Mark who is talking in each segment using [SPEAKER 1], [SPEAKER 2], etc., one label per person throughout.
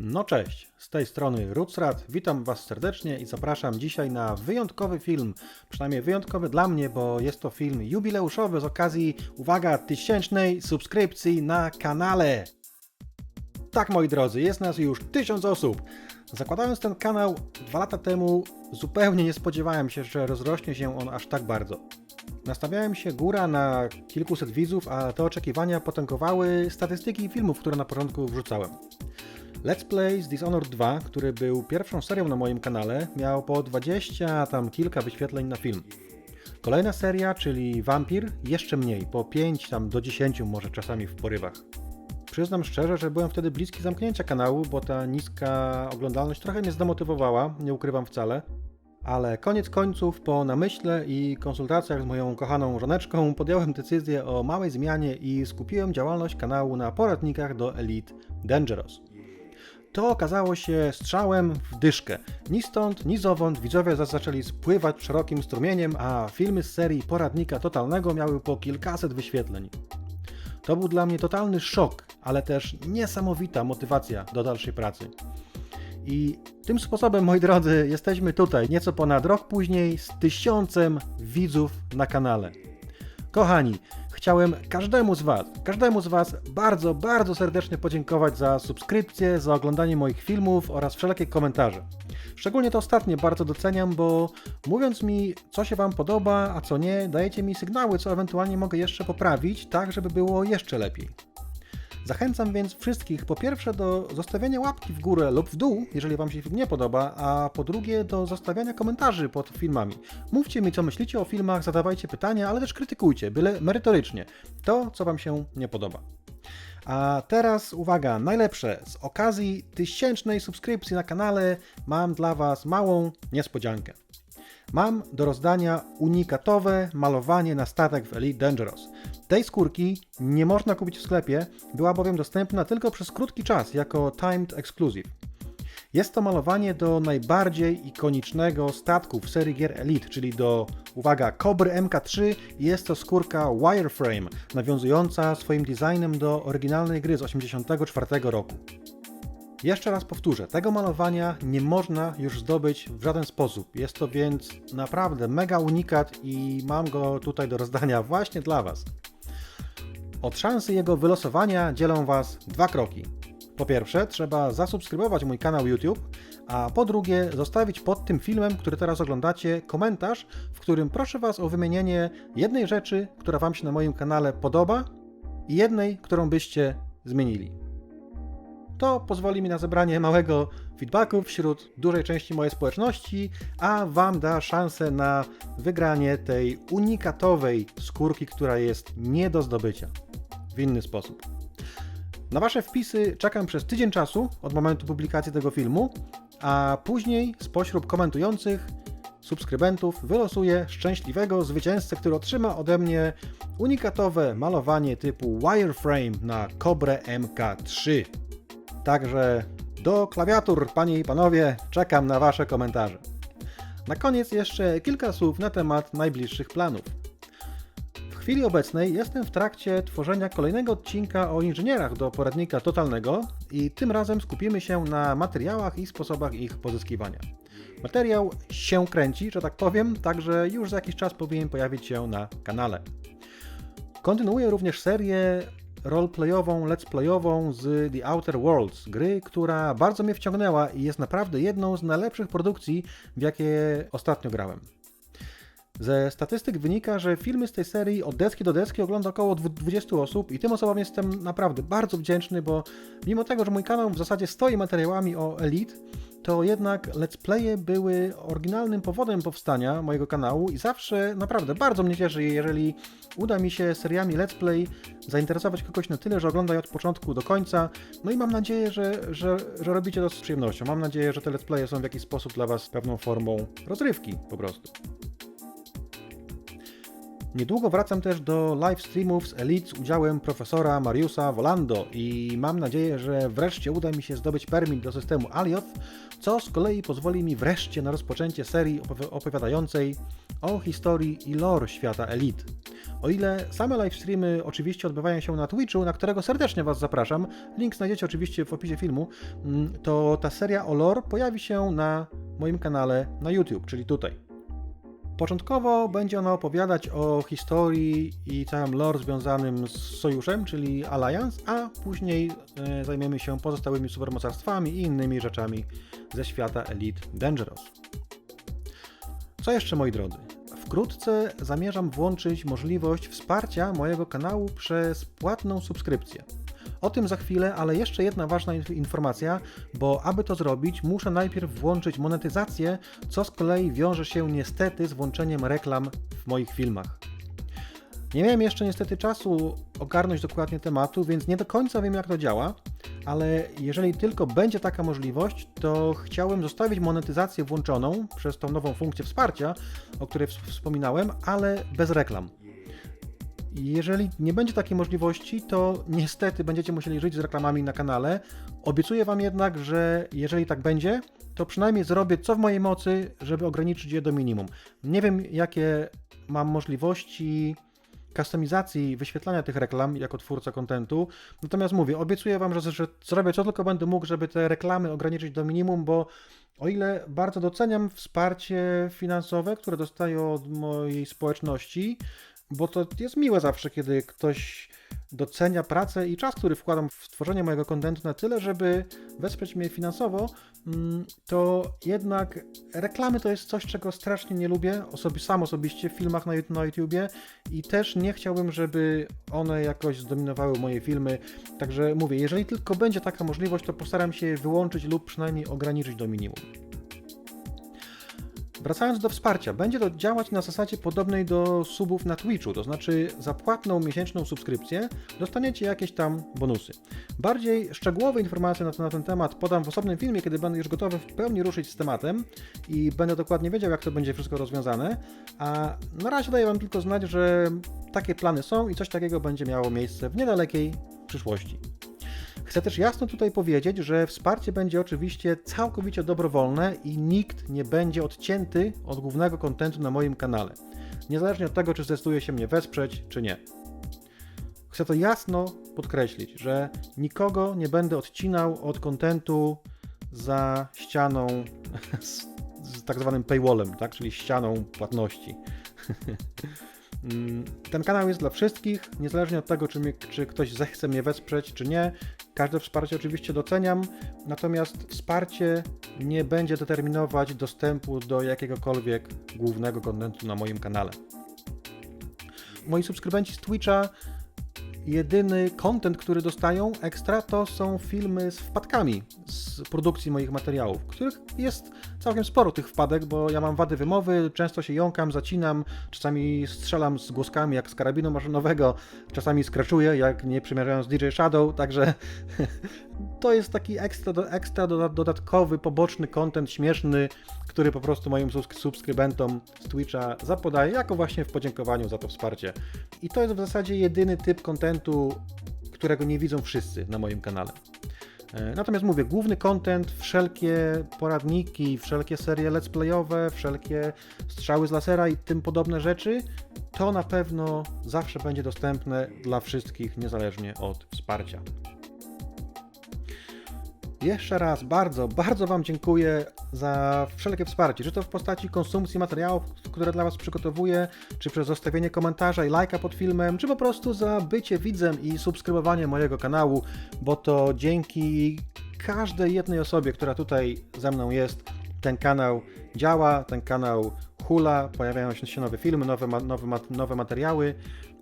[SPEAKER 1] No cześć, z tej strony Rutsrad, witam Was serdecznie i zapraszam dzisiaj na wyjątkowy film, przynajmniej wyjątkowy dla mnie, bo jest to film jubileuszowy z okazji, uwaga, tysięcznej subskrypcji na kanale. Tak moi drodzy, jest nas już tysiąc osób. Zakładając ten kanał dwa lata temu, zupełnie nie spodziewałem się, że rozrośnie się on aż tak bardzo. Nastawiałem się góra na kilkuset widzów, a te oczekiwania potęgowały statystyki filmów, które na początku wrzucałem. Let's Play z Dishonored 2, który był pierwszą serią na moim kanale, miał po 20, a tam kilka wyświetleń na film. Kolejna seria, czyli Vampir, jeszcze mniej, po 5 tam do 10 może czasami w porywach. Przyznam szczerze, że byłem wtedy bliski zamknięcia kanału, bo ta niska oglądalność trochę mnie zdemotywowała, nie ukrywam wcale. Ale koniec końców, po namyśle i konsultacjach z moją kochaną żoneczką, podjąłem decyzję o małej zmianie i skupiłem działalność kanału na poradnikach do Elite Dangerous. To okazało się strzałem w dyszkę. Ni stąd, ni zowąd widzowie za- zaczęli spływać szerokim strumieniem, a filmy z serii poradnika totalnego miały po kilkaset wyświetleń. To był dla mnie totalny szok, ale też niesamowita motywacja do dalszej pracy. I tym sposobem, moi drodzy, jesteśmy tutaj nieco ponad rok później z tysiącem widzów na kanale. Kochani, chciałem każdemu z Was, każdemu z Was bardzo, bardzo serdecznie podziękować za subskrypcję, za oglądanie moich filmów oraz wszelkie komentarze. Szczególnie to ostatnie bardzo doceniam, bo mówiąc mi, co się Wam podoba, a co nie, dajecie mi sygnały, co ewentualnie mogę jeszcze poprawić, tak żeby było jeszcze lepiej. Zachęcam więc wszystkich po pierwsze do zostawiania łapki w górę lub w dół, jeżeli Wam się film nie podoba, a po drugie do zostawiania komentarzy pod filmami. Mówcie mi, co myślicie o filmach, zadawajcie pytania, ale też krytykujcie, byle merytorycznie. To, co Wam się nie podoba. A teraz uwaga, najlepsze. Z okazji tysięcznej subskrypcji na kanale mam dla Was małą niespodziankę. Mam do rozdania unikatowe malowanie na statek w Elite Dangerous. Tej skórki nie można kupić w sklepie, była bowiem dostępna tylko przez krótki czas jako timed exclusive. Jest to malowanie do najbardziej ikonicznego statku w serii gier Elite, czyli do, uwaga, Cobry MK3 i jest to skórka Wireframe, nawiązująca swoim designem do oryginalnej gry z 1984 roku. Jeszcze raz powtórzę, tego malowania nie można już zdobyć w żaden sposób. Jest to więc naprawdę mega unikat i mam go tutaj do rozdania właśnie dla Was. Od szansy jego wylosowania dzielą Was dwa kroki. Po pierwsze, trzeba zasubskrybować mój kanał YouTube, a po drugie, zostawić pod tym filmem, który teraz oglądacie, komentarz, w którym proszę Was o wymienienie jednej rzeczy, która Wam się na moim kanale podoba i jednej, którą byście zmienili. To pozwoli mi na zebranie małego feedbacku wśród dużej części mojej społeczności, a Wam da szansę na wygranie tej unikatowej skórki, która jest nie do zdobycia w inny sposób. Na Wasze wpisy czekam przez tydzień czasu od momentu publikacji tego filmu, a później spośród komentujących subskrybentów wylosuję szczęśliwego zwycięzcę, który otrzyma ode mnie unikatowe malowanie typu wireframe na Cobre MK3. Także do klawiatur, panie i panowie, czekam na wasze komentarze. Na koniec jeszcze kilka słów na temat najbliższych planów. W chwili obecnej jestem w trakcie tworzenia kolejnego odcinka o inżynierach do poradnika totalnego i tym razem skupimy się na materiałach i sposobach ich pozyskiwania. Materiał się kręci, że tak powiem, także już za jakiś czas powinien pojawić się na kanale. Kontynuuję również serię roleplayową, let's playową z The Outer Worlds, gry, która bardzo mnie wciągnęła i jest naprawdę jedną z najlepszych produkcji, w jakie ostatnio grałem. Ze statystyk wynika, że filmy z tej serii od deski do deski ogląda około 20 osób i tym osobom jestem naprawdę bardzo wdzięczny, bo mimo tego, że mój kanał w zasadzie stoi materiałami o Elite, to jednak let's playe były oryginalnym powodem powstania mojego kanału i zawsze naprawdę bardzo mnie cieszy, jeżeli uda mi się seriami let's play zainteresować kogoś na tyle, że ogląda je od początku do końca. No i mam nadzieję, że, że, że robicie to z przyjemnością. Mam nadzieję, że te let's playe są w jakiś sposób dla Was pewną formą rozrywki po prostu. Niedługo wracam też do live streamów z Elite z udziałem profesora Mariusa Volando i mam nadzieję, że wreszcie uda mi się zdobyć permit do systemu Alioth, co z kolei pozwoli mi wreszcie na rozpoczęcie serii opowi- opowiadającej o historii i lore świata Elite. O ile same live streamy oczywiście odbywają się na Twitchu, na którego serdecznie Was zapraszam, link znajdziecie oczywiście w opisie filmu, mm, to ta seria o lore pojawi się na moim kanale na YouTube, czyli tutaj. Początkowo będzie ona opowiadać o historii i całym lore związanym z sojuszem, czyli Alliance, a później e, zajmiemy się pozostałymi supermocarstwami i innymi rzeczami ze świata Elite Dangerous. Co jeszcze moi drodzy? Wkrótce zamierzam włączyć możliwość wsparcia mojego kanału przez płatną subskrypcję. O tym za chwilę, ale jeszcze jedna ważna inf- informacja, bo aby to zrobić, muszę najpierw włączyć monetyzację, co z kolei wiąże się niestety z włączeniem reklam w moich filmach. Nie miałem jeszcze niestety czasu ogarnąć dokładnie tematu, więc nie do końca wiem jak to działa, ale jeżeli tylko będzie taka możliwość, to chciałem zostawić monetyzację włączoną przez tą nową funkcję wsparcia, o której ws- wspominałem, ale bez reklam. Jeżeli nie będzie takiej możliwości, to niestety będziecie musieli żyć z reklamami na kanale. Obiecuję Wam jednak, że jeżeli tak będzie, to przynajmniej zrobię co w mojej mocy, żeby ograniczyć je do minimum. Nie wiem, jakie mam możliwości kustomizacji wyświetlania tych reklam jako twórca kontentu. Natomiast mówię, obiecuję Wam, że, że zrobię co tylko będę mógł, żeby te reklamy ograniczyć do minimum, bo o ile bardzo doceniam wsparcie finansowe, które dostaję od mojej społeczności, bo to jest miłe zawsze, kiedy ktoś docenia pracę i czas, który wkładam w tworzenie mojego kontentu na tyle, żeby wesprzeć mnie finansowo, mm, to jednak reklamy to jest coś, czego strasznie nie lubię, osobi- sam osobiście w filmach na, na YouTubie i też nie chciałbym, żeby one jakoś zdominowały moje filmy. Także mówię, jeżeli tylko będzie taka możliwość, to postaram się je wyłączyć lub przynajmniej ograniczyć do minimum. Wracając do wsparcia, będzie to działać na zasadzie podobnej do subów na Twitchu, to znaczy za płatną miesięczną subskrypcję dostaniecie jakieś tam bonusy. Bardziej szczegółowe informacje na, na ten temat podam w osobnym filmie, kiedy będę już gotowy w pełni ruszyć z tematem i będę dokładnie wiedział, jak to będzie wszystko rozwiązane. A na razie daję Wam tylko znać, że takie plany są i coś takiego będzie miało miejsce w niedalekiej przyszłości. Chcę też jasno tutaj powiedzieć, że wsparcie będzie oczywiście całkowicie dobrowolne i nikt nie będzie odcięty od głównego kontentu na moim kanale. Niezależnie od tego, czy zdecyduje się mnie wesprzeć, czy nie. Chcę to jasno podkreślić, że nikogo nie będę odcinał od kontentu za ścianą z, z tak zwanym paywallem, tak? czyli ścianą płatności. Mm, Ten kanał jest dla wszystkich, niezależnie od tego, czy, mnie, czy ktoś zechce mnie wesprzeć, czy nie. Każde wsparcie oczywiście doceniam, natomiast wsparcie nie będzie determinować dostępu do jakiegokolwiek głównego kontentu na moim kanale. Moi subskrybenci z Twitcha jedyny content, który dostają ekstra, to są filmy z wpadkami z produkcji moich materiałów, których jest całkiem sporo tych wpadek, bo ja mam wady wymowy, często się jąkam, zacinam, czasami strzelam z głoskami jak z karabinu maszynowego, czasami skraczuję, jak nie przymierzając DJ Shadow, także to jest taki ekstra, ekstra doda- dodatkowy, poboczny content śmieszny, który po prostu moim subsk- subskrybentom z Twitcha zapodaję, jako właśnie w podziękowaniu za to wsparcie. I to jest w zasadzie jedyny typ kontentu, którego nie widzą wszyscy na moim kanale. E, Natomiast mówię, główny content, wszelkie poradniki, wszelkie serie let's playowe, wszelkie strzały z lasera i tym podobne rzeczy, to na pewno zawsze będzie dostępne dla wszystkich, niezależnie od wsparcia. Jeszcze raz bardzo, bardzo Wam dziękuję za wszelkie wsparcie, czy to w postaci konsumpcji materiałów, które dla Was przygotowuję, czy przez zostawienie komentarza i lajka pod filmem, czy po prostu za bycie widzem i subskrybowanie mojego kanału, bo to dzięki każdej jednej osobie, która tutaj ze mną jest, ten kanał działa, ten kanał hula, pojawiają się nowe filmy, nowe, nowe, nowe materiały.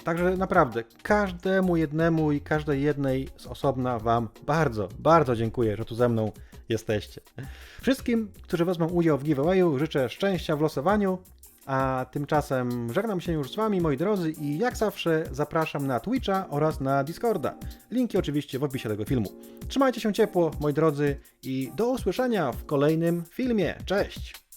[SPEAKER 1] Także naprawdę każdemu jednemu i każdej jednej z osobna Wam bardzo, bardzo dziękuję, że tu ze mną jesteście. Wszystkim, którzy wezmą udział w giveawayu, życzę szczęścia w losowaniu, a tymczasem żegnam się już z Wami, moi drodzy, i jak zawsze zapraszam na Twitcha oraz na Discorda. Linki oczywiście w opisie tego filmu. Trzymajcie się ciepło, moi drodzy, i do usłyszenia w kolejnym filmie. Cześć!